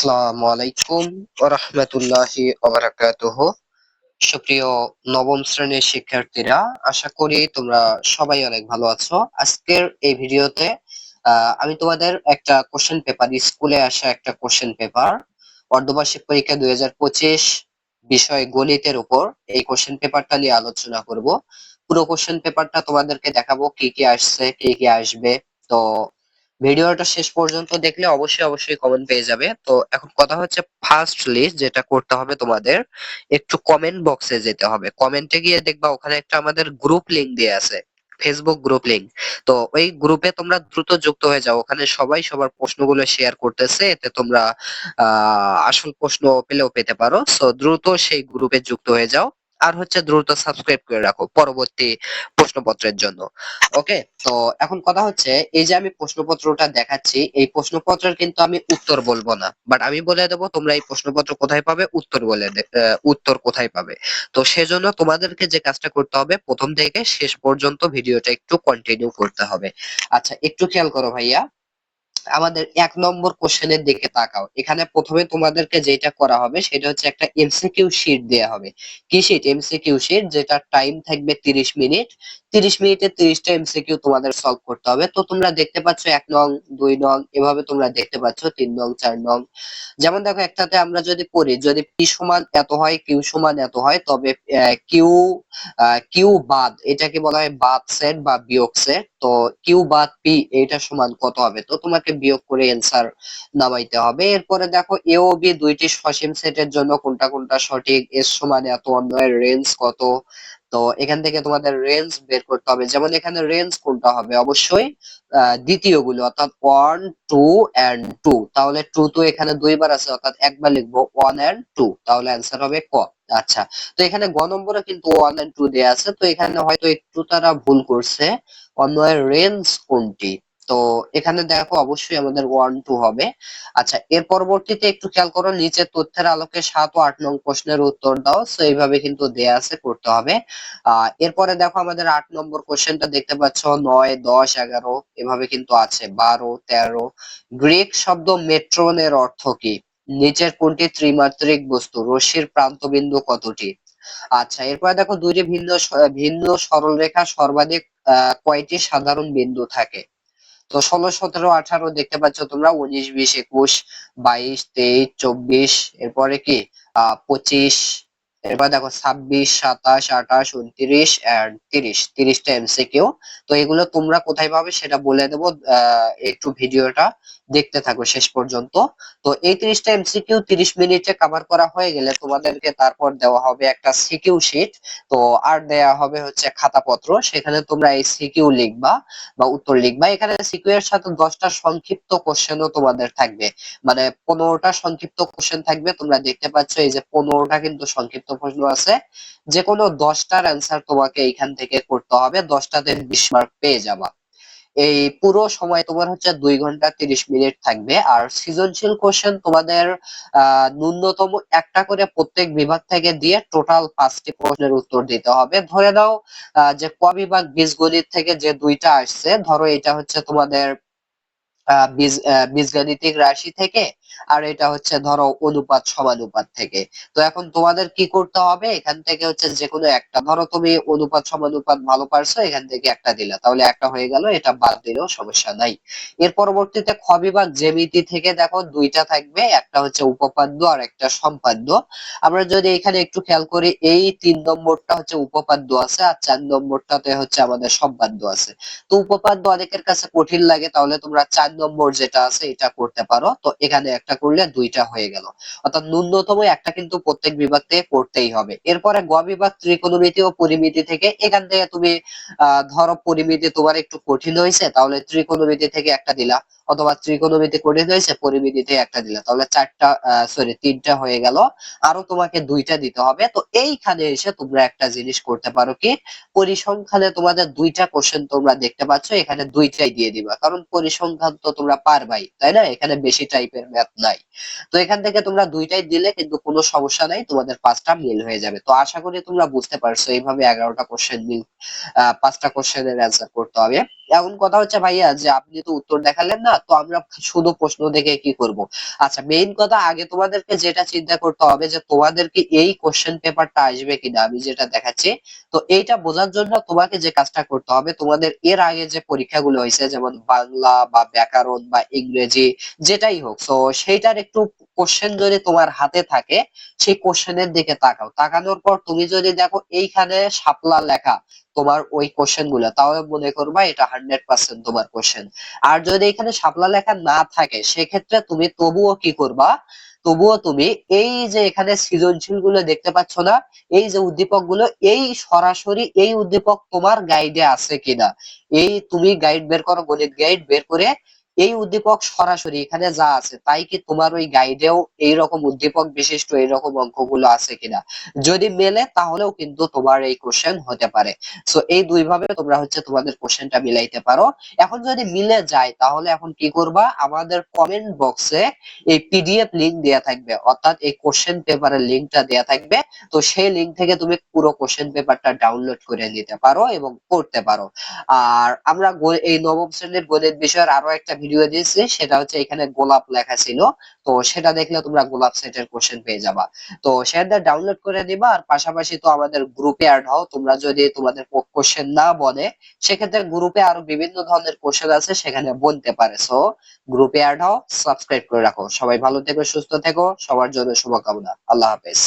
আসসালামু আলাইকুম রহমতুল্লাহি সুপ্রিয় নবম শ্রেণির শিক্ষার্থীরা, আশা করি তোমরা সবাই অনেক ভালো আছো। আজকের এই ভিডিওতে আমি তোমাদের একটা কোশ্চেন পেপার স্কুলে আসা একটা কোশ্চেন পেপার অর্ধবার্ষিক পরীক্ষা দুই হাজার পঁচিশ বিষয় গণিতের উপর। এই কোশ্চেন পেপারটা নিয়ে আলোচনা করব। পুরো কোশ্চেন পেপারটা তোমাদেরকে দেখাবো, কি কি আসছে, কি কি আসবে। তো ভিডিওটা শেষ পর্যন্ত দেখলে অবশ্যই অবশ্যই কমেন্ট পেয়ে যাবে। তো এখন কথা হচ্ছে ফার্স্ট লিস্ট যেটা করতে হবে তোমাদের, একটু কমেন্ট বক্সে যেতে হবে। কমেন্টে গিয়ে দেখবা ওখানে একটা আমাদের গ্রুপ লিংক দিয়ে আছে ফেসবুক গ্রুপ লিংক তো ওই গ্রুপে তোমরা দ্রুত যুক্ত হয়ে যাও। ওখানে সবাই সবার প্রশ্নগুলো শেয়ার করতেছে, এতে তোমরা আসল প্রশ্ন পেলেও পেতে পারো। সো দ্রুত সেই গ্রুপে যুক্ত হয়ে যাও। আর হচ্ছে দ্রুত সাবস্ক্রাইব করে রাখো পরবর্তী প্রশ্নপত্রের জন্য। ওকে তো এখন কথা হচ্ছে, এই যে আমি প্রশ্নপত্রটা দেখাচ্ছি, এই প্রশ্নপত্রের কিন্তু আমি উত্তর বলব না। বাট আমি বলে দেবো, তোমরা এই প্রশ্নপত্র কোথায় পাবে? উত্তর বলে উত্তর কোথায় পাবে? তো সেজন্য তোমাদেরকে যে কাজটা করতে হবে, প্রথম থেকে শেষ পর্যন্ত ভিডিওটা একটু কন্টিনিউ করতে হবে। আচ্ছা একটু খেয়াল করো ভাইয়া। আমাদের এক নম্বর কোশ্চেনের দিকে তাকাও। এখানে প্রথমে তোমাদেরকে যেটা করা হবে, সেটা হচ্ছে একটা এমসিকিউ শিট দেয়া হবে। কি শিট এমসিকিউ শিট যেটা টাইম থাকবে 30 মিনিট 30 মিনিটে 30টা এমসিকিউ তোমাদের সলভ করতে হবে। তো তোমরা দেখতে পাচ্ছ এক নং, দুই নং, এভাবে তোমরা দেখতে পাচ্ছ তিন নং, চার নং। যেমন দেখো একটাতে আমরা যদি পড়ি, যদি পি সমান এত হয় কিউ সমান এত হয়, তবে কিউ কিউ বাদ, এটাকে বলা হয় বাদ সেট বা বিয়োগ সেট। তো কিউ বাদ পি এটা সমান কত হবে? তো তোমাকে বিয়োগ করে অ্যান্সার নামাইতে হবে। এরপরে দেখো এ ও বি দুইটি সসীম সেটের জন্য কোনটা কোনটা সঠিক? এস সমান এত অন্যের রেঞ্জ কত? তো এখান থেকে তোমাদের রেঞ্জ বের করতে হবে। যেমন এখানে রেঞ্জ কোনটা হবে? অবশ্যই দ্বিতীয়গুলো অর্থাৎ ওয়ান টু অ্যান্ড টু তাহলে টু তো এখানে দুইবার আছে, অর্থাৎ একবার লিখব ওয়ান অ্যান্ড টু তাহলে অ্যান্সার হবে ক। আচ্ছা তো এখানে গ নম্বরে কিন্তু ওয়ান অ্যান্ড টু দেওয়া আছে। তো এখানে হয়তো একটু তারা ভুল করছে। অন্য রেঞ্জ কোনটি? তো এখানে দেখো অবশ্যই আমাদের ওয়ান টু হবে। আচ্ছা এর পরবর্তীতে একটু খেয়াল করো নিচের তথ্যের আলোকে সাত ও আট নং প্রশ্নের উত্তর দাও। সো এইভাবে কিন্তু দেয়া আছে, করতে হবে। আহ এরপরে দেখো আমাদের আট নম্বর কোশ্চেনটা দেখতে পাচ্ছ, নয়, দশ, এগারো, এভাবে কিন্তু আছে, বারো, তেরো। গ্রিক শব্দ মেট্রনের অর্থ কি? নিচের কোনটি ত্রিমাত্রিক বস্তু? রশ্মির প্রান্তবিন্দু কতটি? আচ্ছা এরপরে দেখো দুইটি ভিন্ন ভিন্ন সরলরেখা সর্বাধিক কয়টি সাধারণ বিন্দু থাকে? তো ষোলো, সতেরো, আঠারো দেখতে পাচ্ছ তোমরা, উনিশ, বিশ, একুশ, বাইশ, তেইশ, চব্বিশ, এরপরে কি? আহ, পঁচিশ এবার দেখো ছাব্বিশ, সাতাশ, আঠাশ, উনত্রিশ তিরিশ, তিরিশটা এমসিকিউ তো এগুলো তোমরা কোথায় পাবে সেটা বলে দেবো একটু ভিডিওটা দেখতে থাকো শেষ পর্যন্ত। তো এই তিরিশটা এমসিকিউ তিরিশ মিনিটে কভার করা হয়ে গেলে তোমাদেরকে তারপর দেওয়া হবে একটা সিকিউ শিট তো আর দেয়া হবে হচ্ছে খাতাপত্র। সেখানে তোমরা এই সিকিউ লিখবা বা উত্তর লিখবা। এখানে সিকিউ এর সাথে দশটা সংক্ষিপ্ত কোশ্চেনও তোমাদের থাকবে। মানে পনেরোটা সংক্ষিপ্ত কোশ্চেন থাকবে। তোমরা দেখতে পাচ্ছ এই যে পনেরোটা কিন্তু সংক্ষিপ্ত প্রশ্ন আছে যে কোনো দশটার অ্যান্সার তোমাকে এইখান থেকে করতে হবে দশটাতে বিশ মার্ক পেয়ে যাবা। এই পুরো সময় তোমার হচ্ছে দুই ঘণ্টা তিরিশ মিনিট থাকবে, আর সৃজনশীল কোশ্চেন তোমাদের ন্যূনতম একটা করে প্রত্যেক বিভাগ থেকে দিয়ে টোটাল পাঁচটি প্রশ্নের উত্তর দিতে হবে। ধরে দাও যে ক বিভাগ বীজগণিত থেকে যে দুইটা আসছে, ধরো এটা হচ্ছে তোমাদের বীজ বীজগাণিতিক রাশি থেকে আর এটা হচ্ছে ধরো অনুপাত সমানুপাত থেকে। তো এখন তোমাদের কি করতে হবে? এখান থেকে হচ্ছে যে কোনো একটা, ধরো তুমি অনুপাত সমানুপাত ভালো পারছ, এখান থেকে একটা দিলা। তাহলে একটা হয়ে গেল, এটা বাদ দিলেও সমস্যা নাই। এর পরবর্তীতে খ বিভাগ জ্যামিতি থেকে দেখো দুইটা থাকবে, একটা হচ্ছে উপপাদ্য আর একটা সম্পাদ্য। আমরা যদি এখানে একটু খেয়াল করি, এই তিন নম্বরটা হচ্ছে উপপাদ্য আছে আর চার নম্বরটাতে হচ্ছে আমাদের সম্পাদ্য আছে। তো উপপাদ্য অনেকের কাছে কঠিন লাগে, তাহলে তোমরা চার নম্বর যেটা আছে এটা করতে পারো। তো এখানে একটা করলে দুইটা হয়ে গেল। অর্থাৎ ন্যূনতম একটা কিন্তু প্রত্যেক বিভাগ থেকে করতেই হবে। এরপরে গ বিভাগ ত্রিকোণমিতি ও পরিমিতি থেকে এখান থেকে তুমি ধরো পরিমিতি তোমার একটু কঠিন হয়েছে, তাহলে ত্রিকোণমিতি থেকে একটা দিলা। অথবা ত্রিকোণমিতি কঠিন হয়েছে পরিমিতিতে একটা দিলে। তাহলে চারটা সরি তিনটা হয়ে গেল। আরও তোমাকে দুইটা দিতে হবে। তো এইখানে এসে তোমরা একটা জিনিস করতে পারো কি? পরিসংখ্যানে তোমাদের দুইটা কোশ্চেন তোমরা দেখতে পাচ্ছ, এখানে দুইটাই দিয়ে দিবা। কারণ পরিসংখ্যান তো তোমরা পারবাই, তাই না? এখানে বেশি টাইপের ম্যাথ নাই। তো এখান থেকে তোমরা দুইটাই দিলে কিন্তু কোনো সমস্যা নাই, তোমাদের পাঁচটা মিল হয়ে যাবে। তো আশা করি তোমরা বুঝতে পারছ, এইভাবে এগারোটা কোশ্চেন মিল পাঁচটা কোশ্চেনের অ্যান্সার করতে হবে। এখন কথা হচ্ছে ভাইয়া যে আপনি তো উত্তর দেখালেন না, তো আমরা শুধু প্রশ্ন দেখে কি করব? আচ্ছা মেইন কথা আগে তোমাদেরকে যেটা চিন্তা করতে হবে যে তোমাদেরকে এই কোশ্চেন পেপারটা আসবে কিনা আমি যেটা দেখাচ্ছি। তো এইটা বোঝার জন্য তোমাকে যে কাজটা করতে হবে, তোমাদের এর আগে যে পরীক্ষাগুলো হয়েছে, যেমন বাংলা বা ব্যাকরণ বা ইংরেজি, যেটাই হোক তো সেইটার একটু কোশ্চেন যদি তোমার হাতে থাকে, সেই কোশ্চেনের দিকে তাকাও। তাকানোর পর তুমি যদি দেখো এইখানে শাপলা লেখা তোমার ওই কোশ্চেনগুলো তাহলে মনে করবা এটা হান্ড্রেড পার্সেন্ট তোমার কোশ্চেন আর যদি এখানে শাপলা লেখা না থাকে, সেক্ষেত্রে তুমি তবুও কি করবা? তবুও তুমি এই যে এখানে সৃজনশীলগুলো দেখতে পাচ্ছ না, এই যে উদ্দীপকগুলো, এই সরাসরি এই উদ্দীপক তোমার গাইডে আছে কিনা? এই তুমি গাইড বের করো, গণিত গাইড বের করে এই উদ্দীপক সরাসরি এখানে যা আছে, তাই কি তোমার ওই গাইডেও এইরকম উদ্দীপক বিশিষ্ট এইরকম অঙ্কগুলো আছে কিনা? যদি মেলে, তাহলেও কিন্তু তোমার এই কোশ্চেন হতে পারে। সো এই দুই ভাবে তোমরা হচ্ছে তোমাদের কোশ্চেনটা মিলাইতে পারো। এখন যদি মিলে যায়, তাহলে এখন কি করবা? আমাদের কমেন্ট বক্সে এই পিডিএফ লিংক দেয়া থাকবে। অর্থাৎ এই কোশ্চেন পেপারের লিংকটা দেয়া থাকবে। তো সেই লিংক থেকে তুমি পুরো কোশ্চেন পেপারটা ডাউনলোড করে নিতে পারো এবং পড়তে পারো। আর আমরা এই নবম শ্রেণির গণিত বিষয়ের আরও একটা দিয়েছি, সেটা হচ্ছে এখানে গোলাপ লেখা ছিল। তো সেটা দেখলে তোমরা গোলাপ সেটের কোশ্চেন পেয়ে যাবা। তো সেটা ডাউনলোড করে নিবা, আর পাশাপাশি তো আমাদের গ্রুপে অ্যাড হও। তোমরা যদি তোমাদের কোশ্চেন না বলে, সেক্ষেত্রে গ্রুপে আরও বিভিন্ন ধরনের কোশ্চেন আছে, সেখানে বলতে পারে। সো গ্রুপে অ্যাড হও সাবস্ক্রাইব করে রাখো। সবাই ভালো থেকো, সুস্থ থেকো, সবার জন্য শুভকামনা। আল্লাহ হাফেজ।